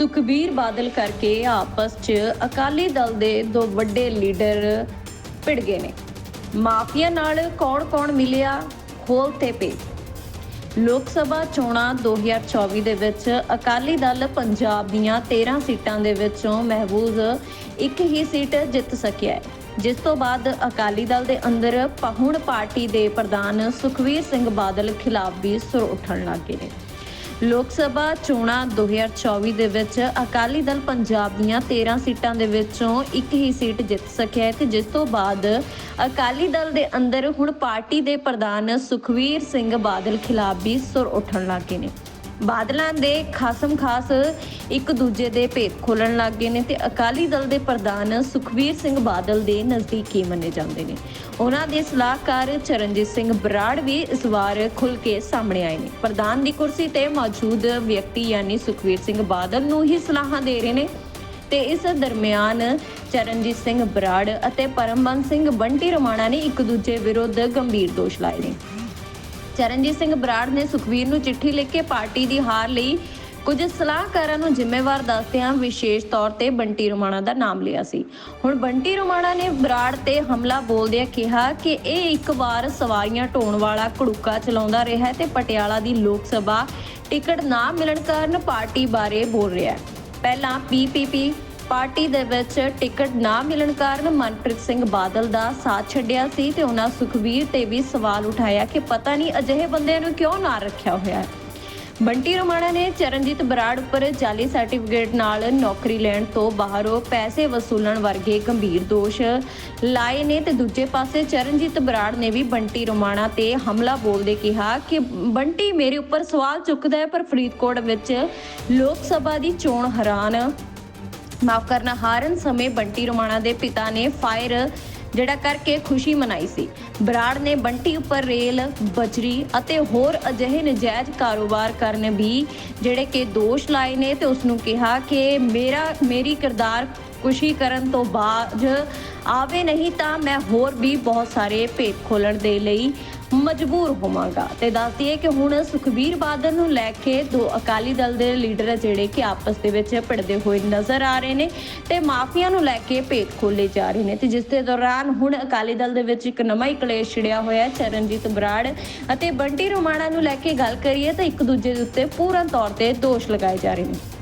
ਸੁਖਬੀਰ ਬਾਦਲ ਕਰਕੇ ਆਪਸ 'ਚ ਅਕਾਲੀ ਦਲ ਦੇ ਦੋ ਵੱਡੇ ਲੀਡਰ ਭਿੜ ਗਏ ਨੇ। ਮਾਫੀਆ ਨਾਲ ਕੌਣ-ਕੌਣ ਮਿਲਿਆ? ਖੋਲ ਤੇ ਪੇ ਲੋਕ ਸਭਾ ਚੋਣਾਂ 2024 ਦੇ ਵਿੱਚ ਅਕਾਲੀ ਦਲ ਪੰਜਾਬ ਦੀਆਂ 13 ਸੀਟਾਂ ਦੇ ਵਿੱਚੋਂ ਮਹਿਬੂਜ਼ ਇੱਕ ਹੀ ਸੀਟ ਜਿੱਤ ਸਕਿਆ ਹੈ, ਜਿਸ ਤੋਂ ਬਾਅਦ ਅਕਾਲੀ ਦਲ ਦੇ ਅੰਦਰ ਪਹੁਣ ਪਾਰਟੀ ਦੇ ਪ੍ਰਧਾਨ ਸੁਖਵੀਰ ਸਿੰਘ ਬਾਦਲ ਖਿਲਾਫ ਵੀ ਸੁਰ ਉੱਠਣ ਲੱਗੇ ਨੇ। ਲੋਕ ਸਭਾ ਚੋਣਾਂ 2024 ਦੇ ਵਿੱਚ ਅਕਾਲੀ ਦਲ ਪੰਜਾਬ ਦੀਆਂ 13 ਸੀਟਾਂ ਦੇ ਵਿੱਚੋਂ ਇੱਕ ਹੀ ਸੀਟ ਜਿੱਤ ਸਕਿਆ ਹੈ ਤੇ ਜਿਸ ਤੋਂ ਬਾਅਦ ਅਕਾਲੀ ਦਲ ਦੇ ਅੰਦਰ ਹੁਣ ਪਾਰਟੀ ਦੇ ਪ੍ਰਧਾਨ ਸੁਖਵੀਰ ਸਿੰਘ ਬਾਦਲ ਖਿਲਾਫ ਵੀ ਸੁਰ ਉੱਠਣ ਲੱਗੇ ਨੇ। ਬਾਦਲਾਂ ਦੇ ਖਾਸਮ ਖਾਸ ਇੱਕ ਦੂਜੇ ਦੇ ਭੇਦ ਖੋਲਣ ਲੱਗ ਗਏ ਨੇ ਤੇ ਅਕਾਲੀ ਦਲ ਦੇ ਪ੍ਰਧਾਨ ਸੁਖਬੀਰ ਸਿੰਘ ਬਾਦਲ ਦੇ ਨਜ਼ਦੀਕੀ ਮੰਨੇ ਜਾਂਦੇ ਨੇ। ਉਹਨਾਂ ਦੇ ਸਲਾਹਕਾਰ ਚਰਨਜੀਤ ਸਿੰਘ ਬਰਾੜ ਵੀ ਇਸ ਵਾਰ ਖੁੱਲ ਕੇ ਸਾਹਮਣੇ ਆਏ ਨੇ। ਪ੍ਰਧਾਨ ਦੀ ਕੁਰਸੀ ਤੇ ਮੌਜੂਦ ਵਿਅਕਤੀ ਯਾਨੀ ਸੁਖਬੀਰ ਸਿੰਘ ਬਾਦਲ ਨੂੰ ਹੀ ਸਲਾਹਾਂ ਦੇ ਰਹੇ ਨੇ ਤੇ ਇਸ ਦਰਮਿਆਨ ਚਰਨਜੀਤ ਸਿੰਘ ਬਰਾੜ ਅਤੇ ਪਰਮਬੰਸ ਸਿੰਘ ਬੰਟੀ ਰਮਾਣਾ ਨੇ ਇੱਕ ਦੂਜੇ ਵਿਰੁੱਧ ਗੰਭੀਰ ਦੋਸ਼ ਲਾਏ ਨੇ। ਚਰਨਜੀਤ ਸਿੰਘ ਬਰਾੜ ਨੇ ਸੁਖਵੀਰ ਨੂੰ ਚਿੱਠੀ ਲਿਖ ਕੇ ਪਾਰਟੀ ਦੀ ਹਾਰ ਲਈ। ਕੁਝ ਸਲਾਹਕਾਰਾਂ ਨੂੰ ਜ਼ਿੰਮੇਵਾਰ ਦੱਸਦਿਆਂ ਵਿਸ਼ੇਸ਼ ਤੌਰ ਤੇ ਬੰਟੀ ਰੋਮਾਣਾ ਦਾ ਨਾਮ ਲਿਆ ਸੀ। ਹੁਣ ਬੰਟੀ ਰੋਮਾਣਾ ਨੇ ਬਰਾੜ ਤੇ ਹਮਲਾ ਬੋਲਦਿਆਂ ਕਿਹਾ ਕਿ ਇਹ ਇੱਕ ਵਾਰ ਸਵਾਰੀਆਂ ਢੋਣ ਵਾਲਾ ਘੜੂਕਾ ਚਲਾਉਂਦਾ ਰਿਹਾ ਤੇ ਪਟਿਆਲਾ ਦੀ ਲੋਕ ਸਭਾ ਟਿਕਟ ਨਾ ਮਿਲਣ ਕਾਰਨ ਪਾਰਟੀ ਬਾਰੇ ਬੋਲ ਰਿਹਾ ਹੈ। ਪਹਿਲਾਂ ਪੀਪੀਪੀ ਪਾਰਟੀ ਦੇ ਵਿੱਚ ਟਿਕਟ ਨਾ ਮਿਲਣ ਕਾਰਨ ਮਨਪ੍ਰੀਤ ਸਿੰਘ ਬਾਦਲ ਦਾ ਸਾਥ ਛੱਡਿਆ ਸੀ ਤੇ ਉਹਨਾਂ ਸੁਖਵੀਰ ਤੇ ਵੀ ਸਵਾਲ ਉਠਾਇਆ ਕਿ ਪਤਾ ਨਹੀਂ ਅਜਿਹੇ ਬੰਦਿਆਂ ਨੂੰ ਕਿਉਂ ਨਾ ਰੱਖਿਆ ਹੋਇਆ ਹੈ। ਬੰਟੀ ਰੋਮਾਣਾ ਨੇ ਚਰਨਜੀਤ ਬਰਾੜ ਉੱਪਰ ਜਾਲੀ ਸਰਟੀਫਿਕੇਟ ਨਾਲ ਨੌਕਰੀ ਲੈਣ ਤੋਂ ਬਾਹਰੋਂ ਪੈਸੇ ਵਸੂਲਣ ਵਰਗੇ ਗੰਭੀਰ ਦੋਸ਼ ਲਾਏ ਨੇ ਤੇ ਦੂਜੇ ਪਾਸੇ ਚਰਨਜੀਤ ਬਰਾੜ ਨੇ ਵੀ ਬੰਟੀ ਰੋਮਾਣਾ ਤੇ ਹਮਲਾ ਬੋਲਦੇ ਕਿਹਾ ਕਿ ਬੰਟੀ ਮੇਰੇ ਉੱਪਰ ਸਵਾਲ ਚੁੱਕਦਾ ਹੈ, ਪਰ ਫਰੀਦਕੋਟ ਵਿੱਚ ਲੋਕ ਸਭਾ ਦੀ ਚੋਣ ਹੈਰਾਨ ਮਾਫ ਕਰਨਾ ਹਾਰਨ ਸਮੇਂ ਬੰਟੀ ਰੋਮਾਣਾ ਦੇ ਪਿਤਾ ਨੇ ਫਾਇਰ ਜਿਹੜਾ ਕਰਕੇ ਖੁਸ਼ੀ ਮਨਾਈ ਸੀ। ਬਰਾੜ ਨੇ ਬੰਟੀ ਉੱਪਰ ਰੇਲ, ਬਜਰੀ ਅਤੇ ਹੋਰ ਅਜਿਹੇ ਨਜਾਇਜ਼ ਕਾਰੋਬਾਰ ਕਰਨ ਵੀ ਜਿਹੜੇ ਕਿ ਦੋਸ਼ ਲਾਏ ਨੇ ਤੇ ਉਸ ਨੂੰ ਕਿਹਾ ਕਿ ਮੇਰਾ, ਮੇਰੀ ਕਿਰਦਾਰ ਖੁਸ਼ੀ ਕਰਨ ਤੋਂ ਬਾਅਦ ਆਵੇ ਨਹੀਂ ਤਾਂ ਮੈਂ ਹੋਰ ਵੀ ਬਹੁਤ ਸਾਰੇ ਭੇਤ ਖੋਲਣ ਦੇ ਲਈ ਮਜਬੂਰ ਹੋਵਾਂਗਾ। ਤੇ ਦੱਸਦੀ ਹੈ ਕਿ ਹੁਣ ਸੁਖਬੀਰ ਬਾਦਲ ਨੂੰ ਲੈ ਕੇ ਦੋ ਅਕਾਲੀ ਦਲ ਦੇ ਲੀਡਰ ਜਿਹੜੇ ਕਿ ਆਪਸ ਦੇ ਵਿੱਚ ਭਿੜਦੇ ਹੋਏ ਨਜ਼ਰ ਆ ਰਹੇ ਨੇ ਤੇ ਮਾਫੀਆਂ ਨੂੰ ਲੈ ਕੇ ਭੇਤ ਖੋਲੇ ਜਾ ਰਹੇ ਨੇ। ਤੇ ਜਿਸ ਦੇ ਦੌਰਾਨ ਹੁਣ ਅਕਾਲੀ ਦਲ ਦੇ ਵਿੱਚ ਇੱਕ ਨਵਾਂ ਹੀ ਕਲੇਸ਼ ਛਿੜਿਆ ਹੋਇਆ ਹੈ, ਚਰਨਜੀਤ ਬਰਾੜ ਅਤੇ ਬੰਟੀ ਰੋਮਾਣਾ ਨੂੰ ਲੈ ਕੇ ਗੱਲ ਕਰੀਏ ਤਾਂ ਇੱਕ ਦੂਜੇ ਦੇ ਉੱਤੇ ਪੂਰਨ ਤੌਰ ਤੇ ਦੋਸ਼ ਲਗਾਏ ਜਾ ਰਹੇ ਨੇ।